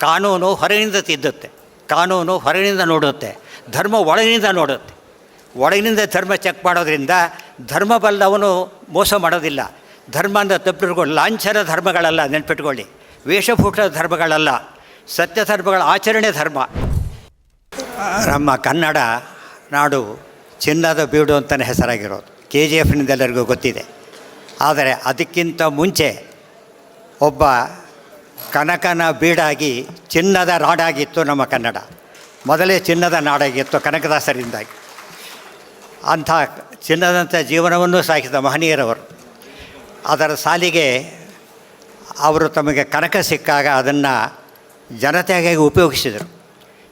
ಕಾನೂನು ಹೊರಗಿನಿಂದ ತಿದ್ದುತ್ತೆ. ಕಾನೂನು ಹೊರಗಿನಿಂದ ನೋಡುತ್ತೆ. ಧರ್ಮ ಒಳಗಿನಿಂದ ನೋಡುತ್ತೆ. ಒಳಗಿನಿಂದ ಧರ್ಮ ಚೆಕ್ ಮಾಡೋದ್ರಿಂದ ಧರ್ಮ ಬಲ್ಲವನು ಮೋಸ ಮಾಡೋದಿಲ್ಲ. ಧರ್ಮ ಅಂತ ತಪ್ಪಿಟ್ಕೊಂಡು ಲಾಂಛನ ಧರ್ಮಗಳಲ್ಲ ನೆನ್ಪಿಟ್ಕೊಳ್ಳಿ. ವೇಷಭೂಷಣ ಧರ್ಮಗಳಲ್ಲ. ಸತ್ಯ ಧರ್ಮಗಳ ಆಚರಣೆ ಧರ್ಮ. ನಮ್ಮ ಕನ್ನಡ ನಾಡು ಚಿನ್ನದ ಬೀಡು ಅಂತಲೇ ಹೆಸರಾಗಿರೋದು. ಕೆ ಜಿ ಎಫ್ನಿಂದ ಎಲ್ಲರಿಗೂ ಗೊತ್ತಿದೆ. ಆದರೆ ಅದಕ್ಕಿಂತ ಮುಂಚೆ ಒಬ್ಬ ಕನಕನ ಬೀಡಾಗಿ ಚಿನ್ನದ ನಾಡಾಗಿತ್ತು ನಮ್ಮ ಕನ್ನಡ. ಮೊದಲೇ ಚಿನ್ನದ ನಾಡಾಗಿತ್ತು ಕನಕದಾಸರಿಂದಾಗಿ. ಅಂಥ ಚಿನ್ನದಂಥ ಜೀವನವನ್ನು ಸಾಗಿಸಿದ ಮಹನೀಯರವರು. ಅದರ ಸಾಲಿಗೆ ಅವರು ತಮಗೆ ಕನಕ ಸಿಕ್ಕಾಗ ಅದನ್ನು ಜನತೆಗಾಗಿ ಉಪಯೋಗಿಸಿದರು.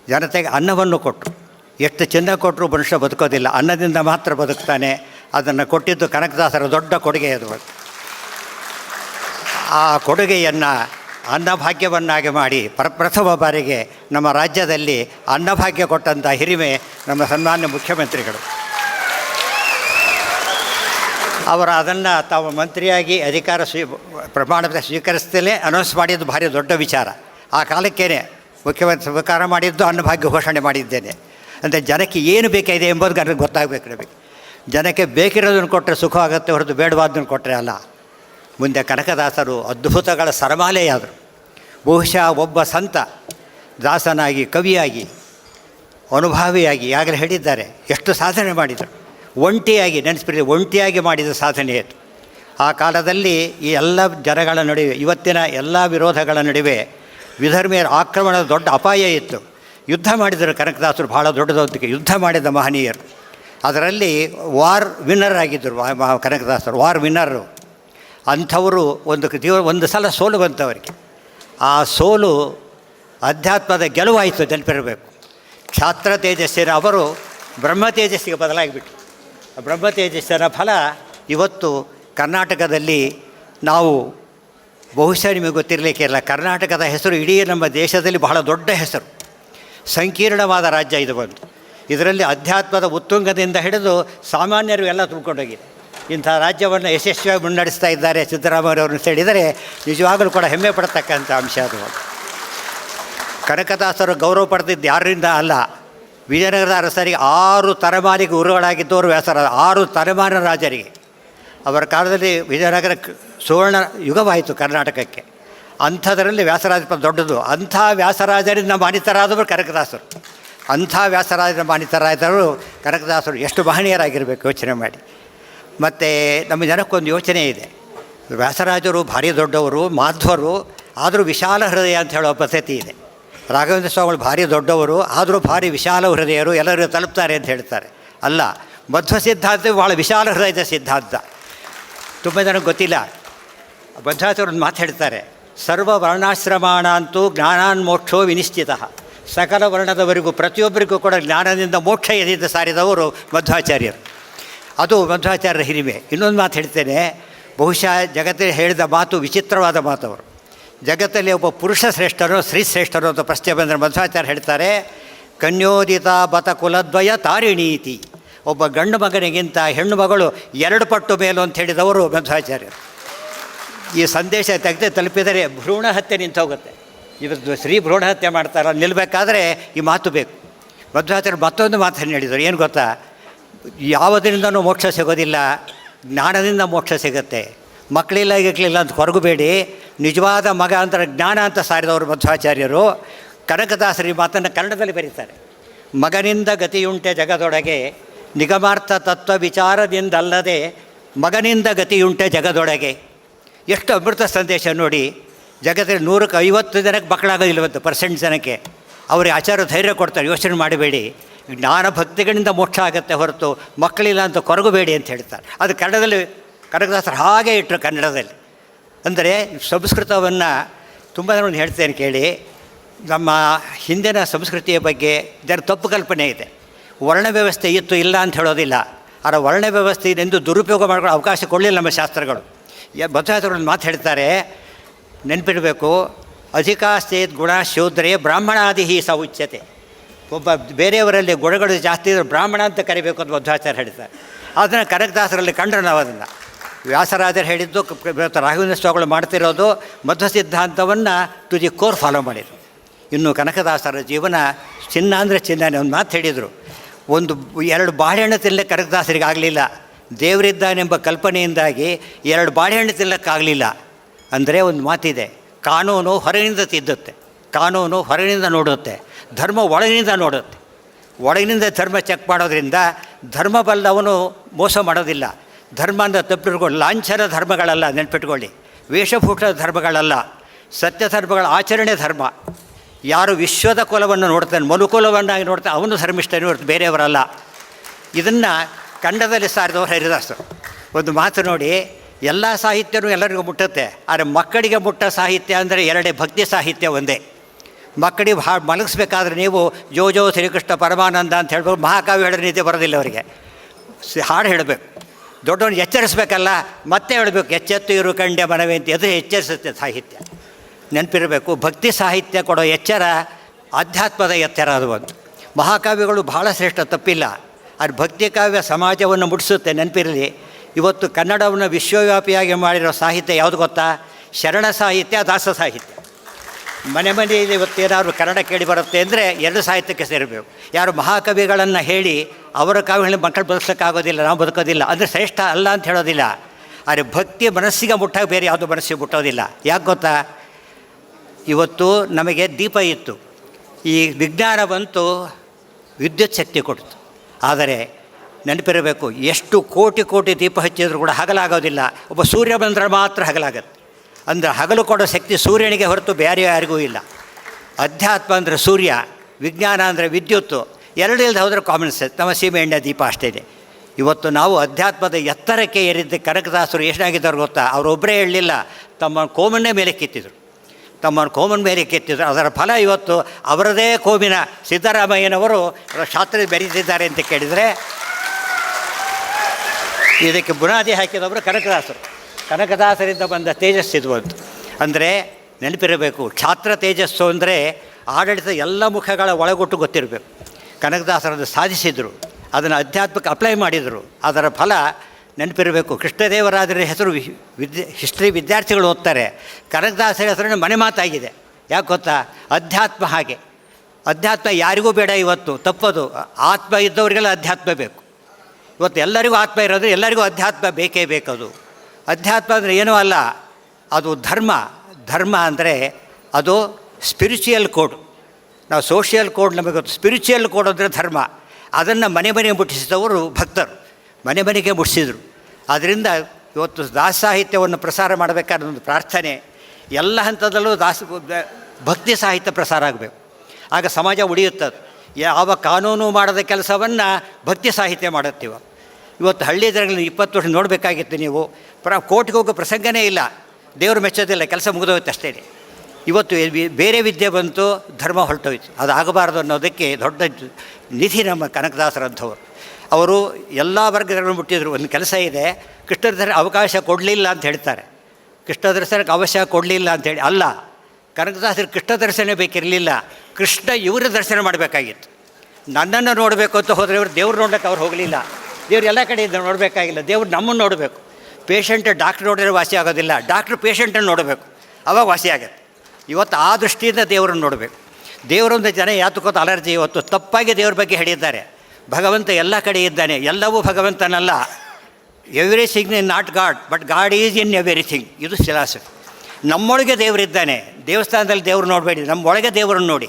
ಜನತೆಗೆ ಅನ್ನವನ್ನು ಕೊಟ್ಟರು. ಎಷ್ಟು ಚಿನ್ನ ಕೊಟ್ಟರು ಮನುಷ್ಯ ಬದುಕೋದಿಲ್ಲ. ಅನ್ನದಿಂದ ಮಾತ್ರ ಬದುಕ್ತಾನೆ. ಅದನ್ನು ಕೊಟ್ಟಿದ್ದು ಕನಕದಾಸರ ದೊಡ್ಡ ಕೊಡುಗೆ ಅದು ಆ ಕೊಡುಗೆಯನ್ನು ಅನ್ನಭಾಗ್ಯವನ್ನಾಗಿ ಮಾಡಿ ಪ್ರಪ್ರಥಮ ಬಾರಿಗೆ ನಮ್ಮ ರಾಜ್ಯದಲ್ಲಿ ಅನ್ನಭಾಗ್ಯ ಕೊಟ್ಟಂಥ ಹಿರಿಮೆ ನಮ್ಮ ಸನ್ಮಾನ್ಯ ಮುಖ್ಯಮಂತ್ರಿಗಳು. ಅವರು ಅದನ್ನು ತಾವು ಮಂತ್ರಿಯಾಗಿ ಅಧಿಕಾರ ಸ್ವೀ ಪ್ರಮಾಣದ ಸ್ವೀಕರಿಸ್ತಲೇ ಅನೌನ್ಸ್ ಮಾಡಿದ್ದು ಭಾರಿ ದೊಡ್ಡ ವಿಚಾರ. ಆ ಕಾಲಕ್ಕೇನೆ ಮುಖ್ಯಮಂತ್ರಿ ಸ್ವೀಕಾರ ಮಾಡಿದ್ದು ಅನ್ನಭಾಗ್ಯ ಘೋಷಣೆ ಮಾಡಿದ್ದೇನೆ. ಅಂದರೆ ಜನಕ್ಕೆ ಏನು ಬೇಕಾಗಿದೆ ಎಂಬುದು ನನಗೆ ಗೊತ್ತಾಗಬೇಕು ನಮಗೆ. ಜನಕ್ಕೆ ಬೇಕಿರೋದನ್ನು ಕೊಟ್ಟರೆ ಸುಖ ಆಗುತ್ತೆ ಹೊರತು ಬೇಡವಾದನ್ನು ಕೊಟ್ಟರೆ ಅಲ್ಲ. ಮುಂದೆ ಕನಕದಾಸರು ಅದ್ಭುತಗಳ ಸರಮಾಲೆಯಾದರು. ಬಹುಶಃ ಒಬ್ಬ ಸಂತ, ದಾಸನಾಗಿ, ಕವಿಯಾಗಿ, ಅನುಭಾವಿಯಾಗಿ ಆಗಲೇ ಹೇಳಿದ್ದಾರೆ. ಎಷ್ಟು ಸಾಧನೆ ಮಾಡಿದರು. ಒಂಟಿಯಾಗಿ ನೆನೆಸ್ಬಿಡಿ, ಒಂಟಿಯಾಗಿ ಮಾಡಿದ ಸಾಧನೆ ಅದು. ಆ ಕಾಲದಲ್ಲಿ ಈ ಎಲ್ಲ ಜನಗಳ ನಡುವೆ, ಇವತ್ತಿನ ಎಲ್ಲ ವಿರೋಧಗಳ ನಡುವೆ ವಿಧರ್ಮೀಯರ ಆಕ್ರಮಣದ ದೊಡ್ಡ ಅಪಾಯ ಇತ್ತು. ಯುದ್ಧ ಮಾಡಿದರು ಕನಕದಾಸರು ಭಾಳ ದೊಡ್ಡದೊಂದಿಗೆ ಯುದ್ಧ ಮಾಡಿದ ಮಹನೀಯರು. ಅದರಲ್ಲಿ ವಾರ್ ವಿನ್ನರ್ ಆಗಿದ್ದರು ಕನಕದಾಸರು, ವಾರ್ ವಿನ್ನರು. ಅಂಥವರು ಒಂದು ದೇವ ಒಂದು ಸಲ ಸೋಲು ಬಂತವರಿಗೆ ಆ ಸೋಲು ಅಧ್ಯಾತ್ಮದ ಗೆಲುವಾಯಿತು ನೆನಪಿರಬೇಕು. ಕ್ಷಾತ್ರ ತೇಜಸ್ಸಿನ ಅವರು ಬ್ರಹ್ಮ ತೇಜಸ್ಸಿಗೆ ಬದಲಾಗಿಬಿಟ್ರು. ಬ್ರಹ್ಮ ತೇಜಸ್ಸಿನ ಫಲ ಇವತ್ತು ಕರ್ನಾಟಕದಲ್ಲಿ ನಾವು ಬಹುಶಃ ನಿಮಗೆ ಗೊತ್ತಿರಲಿಕ್ಕಿಲ್ಲ ಕರ್ನಾಟಕದ ಹೆಸರು ಇಡೀ ನಮ್ಮ ದೇಶದಲ್ಲಿ ಬಹಳ ದೊಡ್ಡ ಹೆಸರು. ಸಂಕೀರ್ಣವಾದ ರಾಜ್ಯ ಇದು ಬಂದು ಇದರಲ್ಲಿ ಅಧ್ಯಾತ್ಮದ ಉತ್ತುಂಗದಿಂದ ಹಿಡಿದು ಸಾಮಾನ್ಯರು ಎಲ್ಲ ತುಂಬಿಕೊಂಡೋಗಿದೆ ಇಂಥ ರಾಜ್ಯವನ್ನು ಯಶಸ್ವಿಯಾಗಿ ಮುನ್ನಡೆಸ್ತಾ ಇದ್ದಾರೆ ಸಿದ್ದರಾಮಯ್ಯವ್ರನ್ನ ಹೇಳಿದರೆ ನಿಜವಾಗಲೂ ಕೂಡ ಹೆಮ್ಮೆ ಪಡತಕ್ಕಂಥ ಅಂಶ ಅದು. ಕನಕದಾಸರು ಗೌರವ ಪಡೆದಿದ್ದು ಯಾರಿಂದ ಅಲ್ಲ? ವಿಜಯನಗರದ ಅರಸರಿಗೆ ಆರು ತಲೆಮಾರಿಗೆ ಗುರುಗಳಾಗಿದ್ದವರು ವ್ಯಾಸರ ಆರು ತಲೆಮಾರಿನ ರಾಜರಿಗೆ. ಅವರ ಕಾಲದಲ್ಲಿ ವಿಜಯನಗರ ಸುವರ್ಣ ಯುಗವಾಯಿತು ಕರ್ನಾಟಕಕ್ಕೆ. ಅಂಥದರಲ್ಲಿ ವ್ಯಾಸರಾಜ ದೊಡ್ಡದು. ಅಂಥ ವ್ಯಾಸರಾಜರಿಂದ ಮಾನಿತರಾದವರು ಕನಕದಾಸರು. ಅಂಥ ವ್ಯಾಸರಾಜರ ಮಾನಿತರಾದವರು ಕನಕದಾಸರು. ಎಷ್ಟು ಮಹನೀಯರಾಗಿರಬೇಕು ಯೋಚನೆ ಮಾಡಿ. ಮತ್ತು ನಮ್ಮ ಜನಕ್ಕೊಂದು ಯೋಚನೆ ಇದೆ. ವ್ಯಾಸರಾಜರು ಭಾರಿ ದೊಡ್ಡವರು, ಮಾಧ್ವರು, ಆದರೂ ವಿಶಾಲ ಹೃದಯ ಅಂತ ಹೇಳೋ ಪದ್ಧತಿ ಇದೆ. ರಾಘವೇಂದ್ರ ಸ್ವಾಮಿಗಳು ಭಾರಿ ದೊಡ್ಡವರು, ಆದರೂ ಭಾರಿ ವಿಶಾಲ ಹೃದಯರು ಎಲ್ಲರಿಗೂ ತಲುಪ್ತಾರೆ ಅಂತ ಹೇಳ್ತಾರೆ. ಅಲ್ಲ, ಮಧ್ವ ಸಿದ್ಧಾಂತ ಭಾಳ ವಿಶಾಲ ಹೃದಯದ ಸಿದ್ಧಾಂತ. ತುಂಬ ಜನಕ್ಕೆ ಗೊತ್ತಿಲ್ಲ. ಒಂದು ಮಾತು ಹೇಳ್ತಾರೆ, ಸರ್ವ ವರ್ಣಾಶ್ರಮಾಣ ಅಂತೂ ಜ್ಞಾನಾನ್ಮೋಕ್ಷೋ ವಿನಿಶ್ಚಿತ. ಸಕಲ ವರ್ಣದವರಿಗೂ ಪ್ರತಿಯೊಬ್ಬರಿಗೂ ಕೂಡ ಜ್ಞಾನದಿಂದ ಮೋಕ್ಷ ಎದಿದ್ದ ಸಾರಿದವರು ಮಧ್ವಾಚಾರ್ಯರು. ಅದು ಮಧ್ವಾಚಾರ್ಯರ ಹಿರಿಮೆ. ಇನ್ನೊಂದು ಮಾತು ಹೇಳ್ತೇನೆ. ಬಹುಶಃ ಜಗತ್ತಲ್ಲಿ ಹೇಳಿದ ಮಾತು ವಿಚಿತ್ರವಾದ ಮಾತು ಅವರು. ಜಗತ್ತಲ್ಲಿ ಒಬ್ಬ ಪುರುಷ ಶ್ರೇಷ್ಠನೋ, ಸ್ತ್ರೀ ಶ್ರೇಷ್ಠನೋ ಅಂತ ಪ್ರಶ್ನೆ ಬಂದರೆ ಮಧ್ವಾಚಾರ್ಯ ಹೇಳ್ತಾರೆ ಕನ್ಯೋದಿತ ಬತ ಕುಲದ್ವಯ ತಾರಿಣೀತಿ. ಒಬ್ಬ ಗಂಡು ಮಗನಿಗಿಂತ ಹೆಣ್ಣು ಮಗಳು ಎರಡು ಪಟ್ಟು ಮೇಲು ಅಂತ ಹೇಳಿದವರು ಮಧ್ವಾಚಾರ್ಯರು ಈ ಸಂದೇಶ ತೆಗೆದು ತಲುಪಿದರೆ ಭ್ರೂಣ ಹತ್ಯೆ ನಿಂತು ಹೋಗುತ್ತೆ. ಇವತ್ತು ಸ್ತ್ರೀ ಭ್ರೂಣ ಹತ್ಯೆ ಮಾಡ್ತಾರೆ ನಿಲ್ಲಬೇಕಾದ್ರೆ ಈ ಮಾತು ಬೇಕು. ಮಧ್ವಾಚಾರ್ಯರು ಮತ್ತೊಂದು ಮಾತನ್ನು ಹೇಳಿದರು. ಏನು ಗೊತ್ತಾ? ಯಾವುದರಿಂದನೂ ಮೋಕ್ಷ ಸಿಗೋದಿಲ್ಲ, ಜ್ಞಾನದಿಂದ ಮೋಕ್ಷ ಸಿಗುತ್ತೆ. ಮಕ್ಕಳಿಲ್ಲ ಇರಲಿಲ್ಲ ಅಂತ ಹೊರಗಬೇಡಿ. ನಿಜವಾದ ಮಗ ಅಂತರ ಜ್ಞಾನ ಅಂತ ಸಾರಿದವರು ಮಧ್ವಾಚಾರ್ಯರು. ಕನಕದಾಸರಿ ಮಾತನ್ನು ಕನ್ನಡದಲ್ಲಿ ಬರೀತಾರೆ. ಮಗನಿಂದ ಗತಿಯುಂಟೆ ಜಗದೊಳಗೆ, ನಿಗಮಾರ್ಥ ತತ್ವ ವಿಚಾರದಿಂದಲ್ಲದೆ ಮಗನಿಂದ ಗತಿಯುಂಟೆ ಜಗದೊಳಗೆ. ಎಷ್ಟು ಅಮೃತ ಸಂದೇಶ ನೋಡಿ, ಜಗತ್ತಲ್ಲಿ ನೂರಕ್ಕೆ ಐವತ್ತು ಜನಕ್ಕೆ ಮಕ್ಕಳಾಗೋದಿಲ್ಲವಂತೆ ಪರ್ಸೆಂಟ್ ಜನಕ್ಕೆ. ಅವ್ರಿಗೆ ಆಚಾರ ಧೈರ್ಯ ಕೊಡ್ತಾರೆ, ಯೋಚನೆ ಮಾಡಬೇಡಿ. ಜ್ಞಾನ ಭಕ್ತಿಗಳಿಂದ ಮೋಕ್ಷ ಆಗುತ್ತೆ ಹೊರತು ಮಕ್ಕಳಿಲ್ಲ ಅಂತ ಕೊರಗಬೇಡಿ ಅಂತ ಹೇಳ್ತಾರೆ. ಅದು ಕನ್ನಡದಲ್ಲಿ ಕನಕದಾಸರು ಹಾಗೆ ಇಟ್ಟರು ಕನ್ನಡದಲ್ಲಿ. ಅಂದರೆ ಸಂಸ್ಕೃತವನ್ನು ತುಂಬ ಜನ ಹೇಳ್ತೇನೆ ಕೇಳಿ, ನಮ್ಮ ಹಿಂದಿನ ಸಂಸ್ಕೃತಿಯ ಬಗ್ಗೆ ಜನ ತಪ್ಪು ಕಲ್ಪನೆ ಇದೆ. ವರ್ಣ ವ್ಯವಸ್ಥೆ ಇತ್ತು ಇಲ್ಲ ಅಂತ ಹೇಳೋದಿಲ್ಲ. ಆದರೆ ವರ್ಣ ವ್ಯವಸ್ಥೆಯಿಂದ ದುರುಪಯೋಗ ಮಾಡ್ಕೊಳ್ಳೋ ಅವಕಾಶ ಕೊಡಲಿಲ್ಲ ನಮ್ಮ ಶಾಸ್ತ್ರಗಳು. ಬದ್ಧಾಚಾರ್ಯ ಮಾತು ಹೇಳ್ತಾರೆ, ನೆನಪಿಡಬೇಕು ಅಧಿಕಾಸ್ತೇತ್ ಗುಣ ಶೂದ್ರೇ ಬ್ರಾಹ್ಮಣಾದಿ ಸ ಉಚ್ಯತೆ. ಒಬ್ಬ ಬೇರೆಯವರಲ್ಲಿ ಗುಣಗಳು ಜಾಸ್ತಿ ಇದ್ದರೆ ಬ್ರಾಹ್ಮಣ ಅಂತ ಕರಿಬೇಕು ಅಂತ ಮಧ್ವಾಚಾರ್ಯ ಹೇಳ್ತಾರೆ ಅದನ್ನು ಕನಕದಾಸರಲ್ಲಿ ಕಂಡ್ರು ನಾವು ಅದನ್ನು. ವ್ಯಾಸರಾಜರು ಹೇಳಿದ್ದು ರಾಘವೇಂದ್ರ ಸ್ವಾಮಿಗಳು ಮಾಡ್ತಿರೋದು ಮಧ್ವ ಸಿದ್ಧಾಂತವನ್ನು ಟು ದಿ ಕೋರ್ ಫಾಲೋ ಮಾಡಿದರು. ಇನ್ನು ಕನಕದಾಸರ ಜೀವನ ಚಿನ್ನ ಅಂದರೆ ಚಿನ್ನನೇ ಒಂದು ಮಾತು ಹೇಳಿದರು. ಒಂದು ಎರಡು ಬಾಳೆಹಣ್ಣು ತಿನ್ನಲಿಕ್ಕೆ ಕನಕದಾಸರಿಗೆ ಆಗಲಿಲ್ಲ. ದೇವರಿದ್ದಾನೆಂಬ ಕಲ್ಪನೆಯಿಂದಾಗಿ ಎರಡು ಬಾಳೆಹಣ್ಣು ತಿನ್ನಲಿಕ್ಕಾಗಲಿಲ್ಲ ಅಂದರೆ ಒಂದು ಮಾತಿದೆ, ಕಾನೂನು ಹೊರಗಿನಿಂದ ತಿದ್ದುತ್ತೆ, ಕಾನೂನು ಹೊರಗಿನಿಂದ ನೋಡುತ್ತೆ. ಧರ್ಮ ಒಳಗಿನಿಂದ ನೋಡುತ್ತೆ. ಒಳಗಿನಿಂದ ಧರ್ಮ ಚೆಕ್ ಮಾಡೋದ್ರಿಂದ ಧರ್ಮ ಬಲ್ಲವನು ಮೋಸ ಮಾಡೋದಿಲ್ಲ. ಧರ್ಮ ಅಂತ ತಪ್ಪಿಟ್ಕೊಂಡು ಲಾಂಛನ ಧರ್ಮಗಳಲ್ಲ ನೆನ್ಪಿಟ್ಕೊಳ್ಳಿ. ವೇಷಭೂಷ ಧರ್ಮಗಳಲ್ಲ. ಸತ್ಯ ಧರ್ಮಗಳ ಆಚರಣೆ ಧರ್ಮ. ಯಾರು ವಿಶ್ವದ ಕುಲವನ್ನು ನೋಡ್ತಾನೆ, ಮನುಕುಲವನ್ನಾಗಿ ನೋಡ್ತಾನೆ, ಅವನು ಧರ್ಮಿಷ್ಠನೇ ಹೊರತು ಬೇರೆಯವರಲ್ಲ. ಇದನ್ನು ಕನ್ನಡದಲ್ಲಿ ಸಾರಿದವರು ಹರಿದಾಸರು ಒಂದು ಮಾತು ನೋಡಿ, ಎಲ್ಲ ಸಾಹಿತ್ಯನೂ ಎಲ್ಲರಿಗೂ ಮುಟ್ಟುತ್ತೆ. ಆದರೆ ಮಕ್ಕಳಿಗೆ ಮುಟ್ಟ ಸಾಹಿತ್ಯ ಅಂದರೆ ಎರಡೇ ಭಕ್ತಿ ಸಾಹಿತ್ಯ ಒಂದೇ. ಮಕ್ಕಳಿಗೆ ಭಾಳ ಮಲಗಿಸ್ಬೇಕಾದ್ರೆ ನೀವು ಜೋ ಜೋ ಶ್ರೀಕೃಷ್ಣ ಪರಮಾನಂದ ಅಂತ ಹೇಳ್ಬೋದು ಮಹಾಕಾವ್ಯ ಹೇಳೋ ನೀತಿ ಬರೋದಿಲ್ಲ ಅವರಿಗೆ. ಹಾಡು ಹೇಳಬೇಕು. ದೊಡ್ಡವನು ಎಚ್ಚರಿಸ್ಬೇಕಲ್ಲ, ಮತ್ತೆ ಹೇಳಬೇಕು, ಎಚ್ಚೆತ್ತು ಇರು ಕಂಡೆ ಮನವಿ ಅಂತ. ಎದುರು ಎಚ್ಚರಿಸುತ್ತೆ ಸಾಹಿತ್ಯ. ನೆನಪಿರಬೇಕು, ಭಕ್ತಿ ಸಾಹಿತ್ಯ ಕೊಡೋ ಎಚ್ಚರ ಆಧ್ಯಾತ್ಮದ ಎಚ್ಚರ ಅದು ಒಂದು. ಮಹಾಕಾವ್ಯಗಳು ಬಹಳ ಶ್ರೇಷ್ಠ, ತಪ್ಪಿಲ್ಲ. ಅದು ಭಕ್ತಿ ಕಾವ್ಯ ಸಮಾಜವನ್ನು ಮುಟ್ಟಿಸುತ್ತೆ ನೆನಪಿರಲಿ. ಇವತ್ತು ಕನ್ನಡವನ್ನು ವಿಶ್ವವ್ಯಾಪಿಯಾಗಿ ಮಾಡಿರೋ ಸಾಹಿತ್ಯ ಯಾವುದು ಗೊತ್ತಾ? ಶರಣ ಸಾಹಿತ್ಯ, ದಾಸ ಸಾಹಿತ್ಯ. ಮನೆ ಮನೆಯಲ್ಲಿ ಏನಾದರೂ ಕನ್ನಡ ಕೇಳಿ ಬರುತ್ತೆ ಅಂದರೆ ಎರಡು ಸಾಹಿತ್ಯಕ್ಕೆ ಸೇರಬೇಕು. ಯಾರು ಮಹಾಕವಿಗಳನ್ನು ಹೇಳಿ ಅವರ ಕಾವ್ಯಗಳನ್ನು ಮಕ್ಕಳು ಬದುಕಲಿಕ್ಕಾಗೋದಿಲ್ಲ ನಾವು ಬದುಕೋದಿಲ್ಲ, ಅಂದರೆ ಶ್ರೇಷ್ಠ ಅಲ್ಲ ಅಂತ ಹೇಳೋದಿಲ್ಲ. ಆದರೆ ಭಕ್ತಿ ಮನಸ್ಸಿಗೆ ಮುಟ್ಟಾಗ ಬೇರೆ ಯಾವುದು ಮನಸ್ಸಿಗೆ ಮುಟ್ಟೋದಿಲ್ಲ. ಯಾಕೆ ಗೊತ್ತಾ? ಇವತ್ತು ನಮಗೆ ದೀಪ ಇತ್ತು. ಈ ವಿಜ್ಞಾನ ಬಂತು, ವಿದ್ಯುತ್ ಶಕ್ತಿ ಕೊಡ್ತು. ಆದರೆ ನೆನಪಿರಬೇಕು, ಎಷ್ಟು ಕೋಟಿ ಕೋಟಿ ದೀಪ ಹಚ್ಚಿದ್ರು ಕೂಡ ಹಗಲಾಗೋದಿಲ್ಲ. ಒಬ್ಬ ಸೂರ್ಯ ಬಂದರೆ ಮಾತ್ರ ಹಗಲಾಗತ್ತೆ. ಅಂದರೆ ಹಗಲು ಕೊಡೋ ಶಕ್ತಿ ಸೂರ್ಯನಿಗೆ ಹೊರತು ಬೇರೆ ಯಾರಿಗೂ ಇಲ್ಲ. ಅಧ್ಯಾತ್ಮ ಅಂದರೆ ಸೂರ್ಯ, ವಿಜ್ಞಾನ ಅಂದರೆ ವಿದ್ಯುತ್ತು ಎರಡು ಇಲ್ಲದೆ ಹೋದರೆ ಕಾಮನ್ ಸೆನ್ಸ್ ನಮ್ಮ ಸೀಮೆ ಎಣ್ಣೆ ದೀಪ ಅಷ್ಟೇ ಇದೆ. ಇವತ್ತು ನಾವು ಅಧ್ಯಾತ್ಮದ ಎತ್ತರಕ್ಕೆ ಏರಿದ್ದ ಕನಕದಾಸರು ಎಷ್ಟಾಗಿದ್ದಾರೆ ಗೊತ್ತಾ? ಅವರೊಬ್ಬರೇ ಹೇಳಲಿಲ್ಲ. ತಮ್ಮ ಕೋಮನ್ನೇ ಮೇಲೆ ಕಿತ್ತಿದ್ರು. ತಮ್ಮ ಕೋಮನ್ ಮೇಲೆ ಕೆತ್ತಿದ್ರು. ಅದರ ಫಲ ಇವತ್ತು ಅವರದೇ ಕೋಮಿನ ಸಿದ್ದರಾಮಯ್ಯನವರು ಶಾಸ್ತ್ರ ಬೆರೀತಿದ್ದಾರೆ ಅಂತ ಕೇಳಿದರೆ ಇದಕ್ಕೆ ಬುನಾದಿ ಹಾಕಿದವರು ಕನಕದಾಸರು. ಕನಕದಾಸರಿಂದ ಬಂದ ತೇಜಸ್ಸಿದು ಅಂತ ಅಂದರೆ ನೆನಪಿರಬೇಕು, ಛಾತ್ರ ತೇಜಸ್ಸು ಅಂದರೆ ಆಡಳಿತ ಎಲ್ಲ ಮುಖಗಳ ಒಳಗೊಟ್ಟು ಗೊತ್ತಿರಬೇಕು. ಕನಕದಾಸರನ್ನು ಸಾಧಿಸಿದರು, ಅದನ್ನು ಅಧ್ಯಾತ್ಮಕ್ಕೆ ಅಪ್ಲೈ ಮಾಡಿದರು. ಅದರ ಫಲ ನೆನಪಿರಬೇಕು. ಕೃಷ್ಣದೇವರಾಜರ ಹೆಸರು ವಿದ್ಯೆ ಹಿಸ್ಟ್ರಿ ವಿದ್ಯಾರ್ಥಿಗಳು ಓದ್ತಾರೆ. ಕನಕದಾಸರ ಹೆಸರನ್ನು ಮನೆ ಮಾತಾಗಿದೆ. ಯಾಕೆ ಗೊತ್ತಾ? ಅಧ್ಯಾತ್ಮ ಹಾಗೆ. ಅಧ್ಯಾತ್ಮ ಯಾರಿಗೂ ಬೇಡ ಇವತ್ತು. ತಪ್ಪದು. ಆತ್ಮ ಇದ್ದವರಿಗೆಲ್ಲ ಅಧ್ಯಾತ್ಮ ಬೇಕು. ಇವತ್ತು ಎಲ್ಲರಿಗೂ ಆತ್ಮ ಇರೋದು ಎಲ್ಲರಿಗೂ ಅಧ್ಯಾತ್ಮ ಬೇಕೇ ಬೇಕದು ಅಧ್ಯಾತ್ಮ ಅಂದರೆ ಏನೂ ಅಲ್ಲ, ಅದು ಧರ್ಮ. ಧರ್ಮ ಅಂದರೆ ಅದು ಸ್ಪಿರಿಚುಯಲ್ ಕೋಡ್ ನಾವು ಸೋಷಿಯಲ್ ಕೋಡ್ ನಮಗೆ ಗೊತ್ತು. ಸ್ಪಿರಿಚುಯಲ್ ಕೋಡ್ ಅಂದರೆ ಧರ್ಮ. ಅದನ್ನು ಮನೆ ಮನೆಗೆ ಮುಟ್ಟಿಸಿದವರು ಭಕ್ತರು. ಮನೆ ಮನೆಗೆ ಮುಟ್ಟಿಸಿದರು. ಆದ್ದರಿಂದ ಇವತ್ತು ದಾಸ ಸಾಹಿತ್ಯವನ್ನು ಪ್ರಸಾರ ಮಾಡಬೇಕಾದ ಒಂದು ಪ್ರಾರ್ಥನೆ. ಎಲ್ಲ ಹಂತದಲ್ಲೂ ದಾಸ, ಭಕ್ತಿ ಸಾಹಿತ್ಯ ಪ್ರಸಾರ ಆಗಬೇಕು. ಆಗ ಸಮಾಜ ಉಳಿಯುತ್ತದೆ ಯಾವ ಕಾನೂನು ಮಾಡದ ಕೆಲಸವನ್ನು ಭಕ್ತಿ ಸಾಹಿತ್ಯ ಮಾಡುತ್ತೀವ. ಇವತ್ತು ಹಳ್ಳಿ ಜನಗಳನ್ನ ಇಪ್ಪತ್ತು ವರ್ಷ ನೋಡಬೇಕಾಗಿತ್ತು ನೀವು. ಪ್ರ, ಕೋರ್ಟ್ಗೆ ಹೋಗೋ ಪ್ರಸಂಗನೇ ಇಲ್ಲ. ದೇವರು ಮೆಚ್ಚೋದಿಲ್ಲ, ಕೆಲಸ ಮುಗಿದೋಯ್ತು ಅಷ್ಟೇ. ಇವತ್ತು ಬೇರೆ ವಿದ್ಯೆ ಬಂತು, ಧರ್ಮ ಹೊರಟೋಯ್ತು. ಅದು ಆಗಬಾರ್ದು ಅನ್ನೋದಕ್ಕೆ ದೊಡ್ಡ ನಿಧಿ ನಮ್ಮ ಕನಕದಾಸರಂಥವ್ರು ಅವರು ಎಲ್ಲ ವರ್ಗಗಳನ್ನು ಮುಟ್ಟಿದ್ರು. ಒಂದು ಕೆಲಸ ಇದೆ. ಕೃಷ್ಣದರ್ಶನ ಅವಕಾಶ ಕೊಡಲಿಲ್ಲ ಅಂತ ಹೇಳ್ತಾರೆ. ಕೃಷ್ಣ ದರ್ಶನಕ್ಕೆ ಅವಶ್ಯ ಕೊಡಲಿಲ್ಲ ಅಂತೇಳಿ ಅಲ್ಲ. ಕನಕದಾಸರು ಕೃಷ್ಣ ದರ್ಶನ ಬೇಕಿರಲಿಲ್ಲ. ಕೃಷ್ಣ ಇವರ ದರ್ಶನ ಮಾಡಬೇಕಾಗಿತ್ತು. ನನ್ನನ್ನು ನೋಡಬೇಕು ಅಂತ ಹೋದರೆ ಇವರು ದೇವ್ರು ನೋಡೋಕ್ಕೆ ಅವ್ರು ಹೋಗಲಿಲ್ಲ. ದೇವ್ರು ಎಲ್ಲ ಕಡೆ ಇದ್ದ ನೋಡಬೇಕಾಗಿಲ್ಲ. ದೇವ್ರು ನಮ್ಮನ್ನು ನೋಡಬೇಕು. ಪೇಷಂಟ್ ಡಾಕ್ಟ್ರ್ ನೋಡಿದ್ರೆ ವಾಸಿ ಆಗೋದಿಲ್ಲ. ಡಾಕ್ಟ್ರ್ ಪೇಷಂಟನ್ನು ನೋಡಬೇಕು. ಅವಾಗ ವಾಸಿ ಆಗುತ್ತೆ. ಇವತ್ತು ಆ ದೃಷ್ಟಿಯಿಂದ ದೇವರನ್ನು ನೋಡಬೇಕು. ದೇವರೊಂದು ಜನ ಯಾತಕ್ಕೋತ ಅಲರ್ಜಿ ಇವತ್ತು ತಪ್ಪಾಗಿ ದೇವ್ರ ಬಗ್ಗೆ ಹೇಳಿದ್ದಾರೆ. ಭಗವಂತ ಎಲ್ಲ ಕಡೆ ಇದ್ದಾನೆ. ಎಲ್ಲವೂ ಭಗವಂತನಲ್ಲ. Everything in not God but God is in everything ಇದು ಫಿಲಾಸಫಿ ನಮ್ಮೊಳಗೆ ದೇವರಿದ್ದಾನೆ ದೇವಸ್ಥಾನದಲ್ಲಿ ದೇವರು ನೋಡಬೇಡಿ. ನಮ್ಮೊಳಗೆ ದೇವರನ್ನು ನೋಡಿ.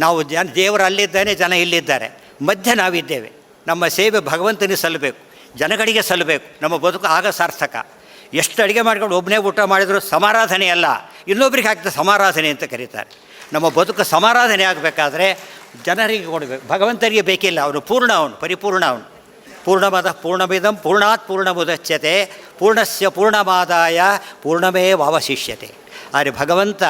ನಾವು ಜನ ದೇವರು ಅಲ್ಲಿದ್ದಾನೆ, ಜನ ಇಲ್ಲಿದ್ದಾರೆ. ಮಧ್ಯೆ ನಾವಿದ್ದೇವೆ. ನಮ್ಮ ಸೇವೆ ಭಗವಂತನಿಗೆ ಸಲ್ಲಬೇಕು, ಜನಗಳಿಗೆ ಸಲ್ಲಬೇಕು, ನಮ್ಮ ಬದುಕು ಆಗ ಸಾರ್ಥಕ. ಎಷ್ಟು ಅಡುಗೆ ಮಾಡ್ಕೊಂಡು ಒಬ್ಬನೇ ಊಟ ಮಾಡಿದರೂ ಸಮಾರಾಧನೆ ಅಲ್ಲ, ಇನ್ನೊಬ್ರಿಗೆ ಹಾಕಿದ ಸಮಾರಾಧನೆ ಅಂತ ಕರೀತಾರೆ. ನಮ್ಮ ಬದುಕು ಸಮಾರಾಧನೆ ಆಗಬೇಕಾದ್ರೆ ಜನರಿಗೆ ಕೊಡಬೇಕು. ಭಗವಂತನಿಗೆ ಬೇಕಿಲ್ಲ ಅವನು, ಪೂರ್ಣ ಅವನು, ಪರಿಪೂರ್ಣ ಅವನು. ಪೂರ್ಣಮದ, ಪೂರ್ಣಮಿದಂ, ಪೂರ್ಣಾತ್ ಪೂರ್ಣಮುದಚ್ಯತೆ, ಪೂರ್ಣಸ್ಯ ಪೂರ್ಣಮಾದಾಯ ಪೂರ್ಣಮೇ ವಾವಶಿಷ್ಯತೆ ಆದರೆ ಭಗವಂತ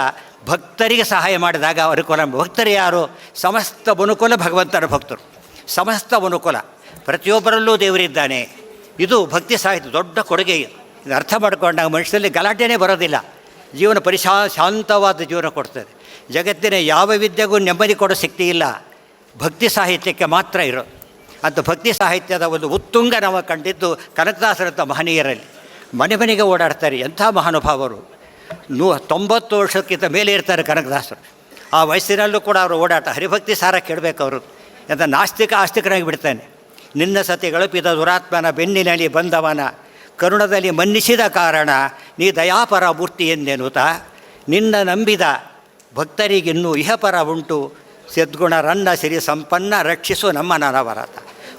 ಭಕ್ತರಿಗೆ ಸಹಾಯ ಮಾಡಿದಾಗ ಅವರು ಕೊಲ, ಭಕ್ತರು ಯಾರು? ಸಮಸ್ತ ಬನುಕೊಲ ಭಗವಂತನ ಭಕ್ತರು. ಸಮಸ್ತ ಅನುಕೂಲ ಪ್ರತಿಯೊಬ್ಬರಲ್ಲೂ ದೇವರಿದ್ದಾನೆ. ಇದು ಭಕ್ತಿ ಸಾಹಿತ್ಯ, ದೊಡ್ಡ ಕೊಡುಗೆ. ಇದು ಅರ್ಥ ಮಾಡಿಕೊಂಡಾಗ ಮನುಷ್ಯರಲ್ಲಿ ಗಲಾಟೆನೇ ಬರೋದಿಲ್ಲ. ಜೀವನ ಪರಿಶಾ, ಶಾಂತವಾದ ಜೀವನ ಕೊಡ್ತದೆ. ಜಗತ್ತಿನ ಯಾವ ವಿದ್ಯೆಗೂ ನೆಮ್ಮದಿ ಕೊಡೋ ಶಕ್ತಿ ಇಲ್ಲ. ಭಕ್ತಿ ಸಾಹಿತ್ಯಕ್ಕೆ ಮಾತ್ರ ಇರೋದು ಅಂತ ಭಕ್ತಿ ಸಾಹಿತ್ಯದ ಒಂದು ಉತ್ತುಂಗ ನಾವು ಕಂಡಿದ್ದು ಕನಕದಾಸರಂಥ ಮಹನೀಯರಲ್ಲಿ. ಮನೆ ಮನೆಗೆ ಓಡಾಡ್ತಾರೆ ಎಂಥ ಮಹಾನುಭಾವರು. ನೂ, ತೊಂಬತ್ತು ವರ್ಷಕ್ಕಿಂತ ಮೇಲೆ ಇರ್ತಾರೆ ಕನಕದಾಸರು. ಆ ವಯಸ್ಸಿನಲ್ಲೂ ಕೂಡ ಅವರು ಓಡಾಟ ಹರಿಭಕ್ತಿ ಸಾರ ಕೇಳಬೇಕು ಅವರು. ಎಂತ ನಾಸ್ತಿಕ ಆಸ್ತಿಕನಾಗಿ ಬಿಡ್ತಾನೆ. ನಿನ್ನ ಸತಿ ಗಳಪಿದ ದುರಾತ್ಮನ ಬೆನ್ನಿನಲ್ಲಿ ಬಂದವನ, ಕರುಣದಲ್ಲಿ ಮನ್ನಿಸಿದ ಕಾರಣ ನೀ ದಯಾಪರ ಮೂರ್ತಿ ಎಂದೆನುತ ನಿನ್ನ ನಂಬಿದ ಭಕ್ತರಿಗಿನ್ನೂ ಇಹಪರ ಉಂಟು. ಸದ್ಗುಣ ರನ್ನ ಸಿರಿ ಸಂಪನ್ನ ರಕ್ಷಿಸು ನಮ್ಮ ನನವರತ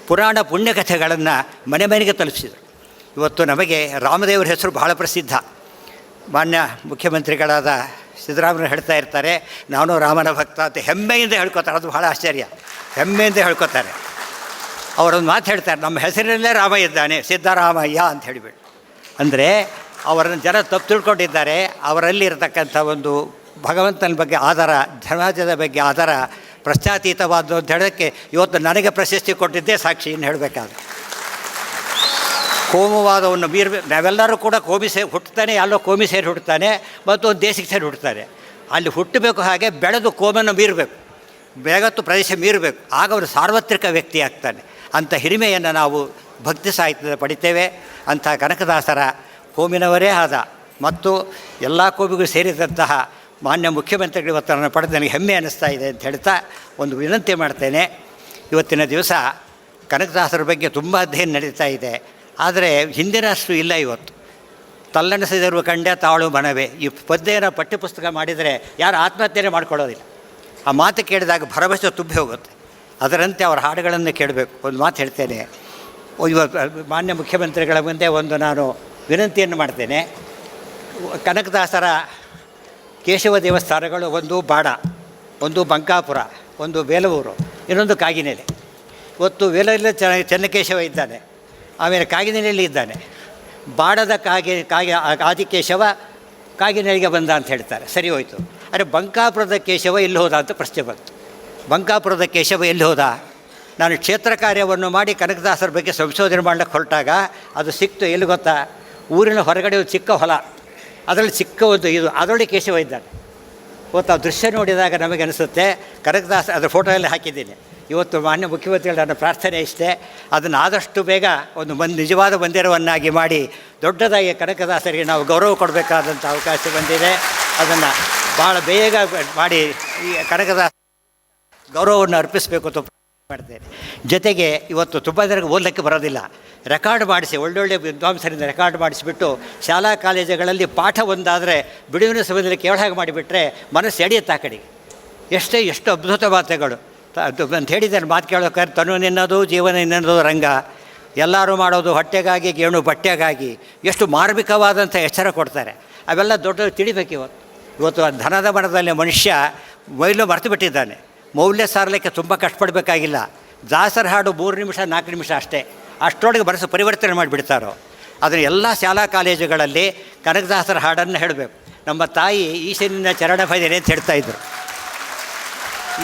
ಪುರಾಣ ಪುಣ್ಯಕಥೆಗಳನ್ನು ಮನೆ ಮನೆಗೆ ತಲುಪಿಸಿದರು. ಇವತ್ತು ನಮಗೆ ರಾಮದೇವರ ಹೆಸರು ಬಹಳ ಪ್ರಸಿದ್ಧ. ಮಾನ್ಯ ಮುಖ್ಯಮಂತ್ರಿಗಳಾದ ಸಿದ್ದರಾಮಯ್ಯ ಹೇಳ್ತಾ ಇರ್ತಾರೆ, ನಾನು ರಾಮನ ಭಕ್ತ ಅಂತ ಹೆಮ್ಮೆಯಿಂದ ಹೇಳ್ಕೊತಾರೆ. ಅದು ಬಹಳ ಆಶ್ಚರ್ಯ. ಹೆಮ್ಮೆಯಿಂದ ಹೇಳ್ಕೊತಾರೆ. ಅವರೊಂದು ಮಾತು ಹೇಳ್ತಾರೆ, ನಮ್ಮ ಹೆಸರಿನಲ್ಲೇ ರಾಮ ಇದ್ದಾನೆ, ಸಿದ್ದರಾಮಯ್ಯ ಅಂತ ಹೇಳಿಬಿಟ್ಟು. ಅಂದರೆ ಅವರನ್ನು ಜನ ತಪ್ಪು ತಿಳ್ಕೊಂಡಿದ್ದಾರೆ. ಅವರಲ್ಲಿ ಇರತಕ್ಕಂಥ ಒಂದು ಭಗವಂತನ ಬಗ್ಗೆ ಆಧಾರ ಧರ್ಮಾಜದ ಬಗ್ಗೆ ಆಧಾರ ಪ್ರಶ್ನಾತೀತವಾದ್ದು ಅಂತ ಹೇಳೋಕ್ಕೆ ಇವತ್ತು ನನಗೆ ಪ್ರಶಸ್ತಿ ಕೊಟ್ಟಿದ್ದೇ ಸಾಕ್ಷಿ ಇನ್ನು ಹೇಳಬೇಕಾದ್ರೆ. ಕೋಮುವಾದವನ್ನು ಬೀರ್ ನಾವೆಲ್ಲರೂ ಕೂಡ ಕೋಮಿ ಸೇರಿ ಹುಟ್ಟುತ್ತಾನೆ ಎಲ್ಲೋ ಕೋಮಿ ಸೇರಿ ಹುಟ್ಟುತ್ತಾನೆ, ಮತ್ತು ಒಂದು ದೇಶಕ್ಕೆ ಸೇರಿ ಹುಟ್ಟುತ್ತಾನೆ. ಅಲ್ಲಿ ಹುಟ್ಟಬೇಕು ಹಾಗೆ ಬೆಳೆದು ಕೋಮನ್ನು ಮೀರಬೇಕು. ಬೆಳಗತ್ತು ಪ್ರದೇಶ ಮೀರಬೇಕು. ಆಗ ಅವರು ಸಾರ್ವತ್ರಿಕ ವ್ಯಕ್ತಿ ಆಗ್ತಾನೆ ಅಂಥ ಹಿರಿಮೆಯನ್ನು ನಾವು ಭಕ್ತಿ ಸಾಹಿತ್ಯದ ಪಡಿತೇವೆ. ಅಂಥ ಕನಕದಾಸರ ಕೋಮಿನವರೇ ಆದ. ಮತ್ತು ಎಲ್ಲ ಕೋಮಿಗೂ ಸೇರಿದಂತಹ ಮಾನ್ಯ ಮುಖ್ಯಮಂತ್ರಿಗಳು ಇವತ್ತು ಪಡೆದು ನನಗೆ ಹೆಮ್ಮೆ ಅನ್ನಿಸ್ತಾ ಇದೆ ಅಂತ ಹೇಳ್ತಾ ಒಂದು ವಿನಂತಿ ಮಾಡ್ತೇನೆ. ಇವತ್ತಿನ ದಿವಸ ಕನಕದಾಸರ ಬಗ್ಗೆ ತುಂಬ ಅಧ್ಯಯನ ನಡೀತಾ ಇದೆ. ಆದರೆ ಹಿಂದಿನ ಅಷ್ಟು ಇಲ್ಲ ಇವತ್ತು. ತಲ್ಲಣಿಸಿದರು ಕಂಡೆ ತಾಳು ಮನವೇ. ಈ ಪದ್ಯನ ಪಠ್ಯಪುಸ್ತಕ ಮಾಡಿದರೆ ಯಾರು ಆತ್ಮಹತ್ಯೆ ಮಾಡ್ಕೊಳ್ಳೋದಿಲ್ಲ. ಆ ಮಾತು ಕೇಳಿದಾಗ ಭರವಸೆ ತುಂಬಿ ಹೋಗುತ್ತೆ. ಅದರಂತೆ ಅವರ ಹಾಡುಗಳನ್ನು ಕೇಳಬೇಕು. ಒಂದು ಮಾತು ಹೇಳ್ತೇನೆ. ಇವತ್ತು ಮಾನ್ಯ ಮುಖ್ಯಮಂತ್ರಿಗಳ ಮುಂದೆ ಒಂದು ನಾನು ವಿನಂತಿಯನ್ನು ಮಾಡ್ತೇನೆ. ಕನಕದಾಸರ ಕೇಶವ ದೇವಸ್ಥಾನಗಳು ಒಂದು ಬಾಡ, ಒಂದು ಬಂಕಾಪುರ, ಒಂದು ಬೇಲೂರು, ಇನ್ನೊಂದು ಕಾಗಿನೆಲೆ. ಇವತ್ತು ವೇಲೂರಲ್ಲಿ ಚೆನ್ನ ಚೆನ್ನಕೇಶವ ಇದ್ದಾನೆ. ಆಮೇಲೆ ಕಾಗಿನೆಲೆಯಲ್ಲಿ ಇದ್ದಾನೆ. ಬಾಡದ ಕಾಗೆ ಕಾಗೆ ಆದಿಕೇಶವ ಕಾಗಿನೆಲೆಗೆ ಬಂದ ಅಂತ ಹೇಳ್ತಾರೆ. ಸರಿ ಹೋಯಿತು. ಅರೆ ಬಂಕಾಪುರದ ಕೇಶವ ಎಲ್ಲಿ ಹೋದ ಅಂತ ಪ್ರಶ್ನೆ ಬಂತು. ಬಂಕಾಪುರದ ಕೇಶವ ಎಲ್ಲಿ ಹೋದ? ನಾನು ಕ್ಷೇತ್ರ ಕಾರ್ಯವನ್ನು ಮಾಡಿ ಕನಕದಾಸರ ಬಗ್ಗೆ ಸಂಶೋಧನೆ ಮಾಡಲಿಕ್ಕೆ ಹೊರಟಾಗ ಅದು ಸಿಕ್ತು ಎಲ್ಲಿ ಗೊತ್ತಾ? ಊರಿನ ಹೊರಗಡೆ ಒಂದು ಚಿಕ್ಕ ಹೊಲ. ಅದರಲ್ಲಿ ಚಿಕ್ಕ ಒಂದು ಇದು, ಅದರೊಳಗೆ ಕೇಶವ ಇದ್ದಾನೆ. ಇವತ್ತು ದೃಶ್ಯ ನೋಡಿದಾಗ ನಮಗೆ ಅನಿಸುತ್ತೆ, ಕನಕದಾಸ ಅದರ ಫೋಟೋ ಎಲ್ಲ ಹಾಕಿದ್ದೀನಿ. ಇವತ್ತು ಮಾನ್ಯ ಮುಖ್ಯಮಂತ್ರಿಗಳ ನನ್ನ ಪ್ರಾರ್ಥನೆ ಇಷ್ಟೇ. ಅದನ್ನು ಆದಷ್ಟು ಬೇಗ ಒಂದು ಬಂದು ನಿಜವಾದ ಮಂದಿರವನ್ನಾಗಿ ಮಾಡಿ ದೊಡ್ಡದಾಗಿ ಕನಕದಾಸರಿಗೆ ನಾವು ಗೌರವ ಕೊಡಬೇಕಾದಂಥ ಅವಕಾಶ ಬಂದಿದೆ. ಅದನ್ನು ಭಾಳ ಬೇಗ ಮಾಡಿ ಈ ಕನಕದಾಸ ಗೌರವವನ್ನು ಅರ್ಪಿಸಬೇಕು ಅಂತ ಮಾಡ್ತೇನೆ. ಜೊತೆಗೆ ಇವತ್ತು ತುಂಬ ಜನಕ್ಕೆ ಓದಲಿಕ್ಕೆ ಬರೋದಿಲ್ಲ. ರೆಕಾರ್ಡ್ ಮಾಡಿಸಿ, ಒಳ್ಳೊಳ್ಳೆ ವಿದ್ವಾಂಸರಿಂದ ರೆಕಾರ್ಡ್ ಮಾಡಿಸಿಬಿಟ್ಟು ಶಾಲಾ ಕಾಲೇಜುಗಳಲ್ಲಿ ಪಾಠ ಒಂದಾದರೆ ಬಿಡುವಿನ ಸಮಯದಲ್ಲಿ ಕೇಳ ಹಾಗೆ ಮಾಡಿಬಿಟ್ರೆ ಮನಸ್ಸು ಎಡೆಯುತ್ತೆ ಆ ಕಡೆಗೆ. ಎಷ್ಟೇ ಎಷ್ಟು ಅದ್ಭುತ ಮಾತುಗಳು ಅಂತ ಹೇಳಿದ್ದಾರೆ, ಮಾತು ಕೇಳೋಕ್ಕಾದ್ರೆ ತನು ನಿನ್ನದು, ಜೀವನ ನಿನ್ನದು ರಂಗ. ಎಲ್ಲರೂ ಮಾಡೋದು ಹೊಟ್ಟೆಗಾಗಿ, ಗೇಣು ಬಟ್ಟೆಗಾಗಿ. ಎಷ್ಟು ಮಾರ್ಮಿಕವಾದಂಥ ಎಚ್ಚರ ಕೊಡ್ತಾರೆ. ಅವೆಲ್ಲ ದೊಡ್ಡ ತಿಳಿಬೇಕು ಇವತ್ತು. ಇವತ್ತು ಧನದ ಮನದಲ್ಲಿ ಮನುಷ್ಯ ಮೈಲು ಮರೆತು ಬಿಟ್ಟಿದ್ದಾನೆ ಮೌಲ್ಯ ಸಾರಲಿಕ್ಕೆ ತುಂಬ ಕಷ್ಟಪಡಬೇಕಾಗಿಲ್ಲ. ದಾಸರ ಹಾಡು ಮೂರು ನಿಮಿಷ, ನಾಲ್ಕು ನಿಮಿಷ ಅಷ್ಟೇ. ಅಷ್ಟರೊಳಗೆ ಬರೆಸಿ ಪರಿವರ್ತನೆ ಮಾಡಿಬಿಡ್ತಾರೋ? ಅದನ್ನು ಎಲ್ಲ ಶಾಲಾ ಕಾಲೇಜುಗಳಲ್ಲಿ ಕನಕದಾಸರ ಹಾಡನ್ನು ಹೇಳಬೇಕು. ನಮ್ಮ ತಾಯಿ ಈಶನಿಂದ ಚರಣ ಭಜನೆ ಅಂತ ಹೇಳ್ತಾಯಿದ್ರು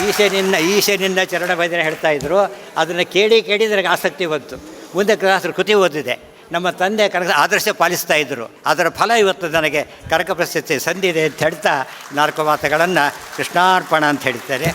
ಈಶನಿಂದ ನಿನ್ನ ಚರಣ ಭಜನೆ ಹೇಳ್ತಾ ಇದ್ದರು ಅದನ್ನು ಕೇಳಿ ಕೇಳಿ ನನಗೆ ಆಸಕ್ತಿ ಬಂತು. ಮುಂದೆ ಕ್ಲಾಸರು ಕೃತಿ ಓದಿದೆ. ನಮ್ಮ ತಂದೆ ಕನಕ ಆದರ್ಶ ಪಾಲಿಸ್ತಾ ಇದ್ದರು ಅದರ ಫಲ ಇವತ್ತು ನನಗೆ ಕನಕ ಪ್ರಶಸ್ತಿ ಸಂದಿದೆ ಅಂತ ಹೇಳ್ತಾ ನಾಲ್ಕು ಮಾತುಗಳನ್ನು ಕೃಷ್ಣಾರ್ಪಣ ಅಂತ ಹೇಳ್ತಾರೆ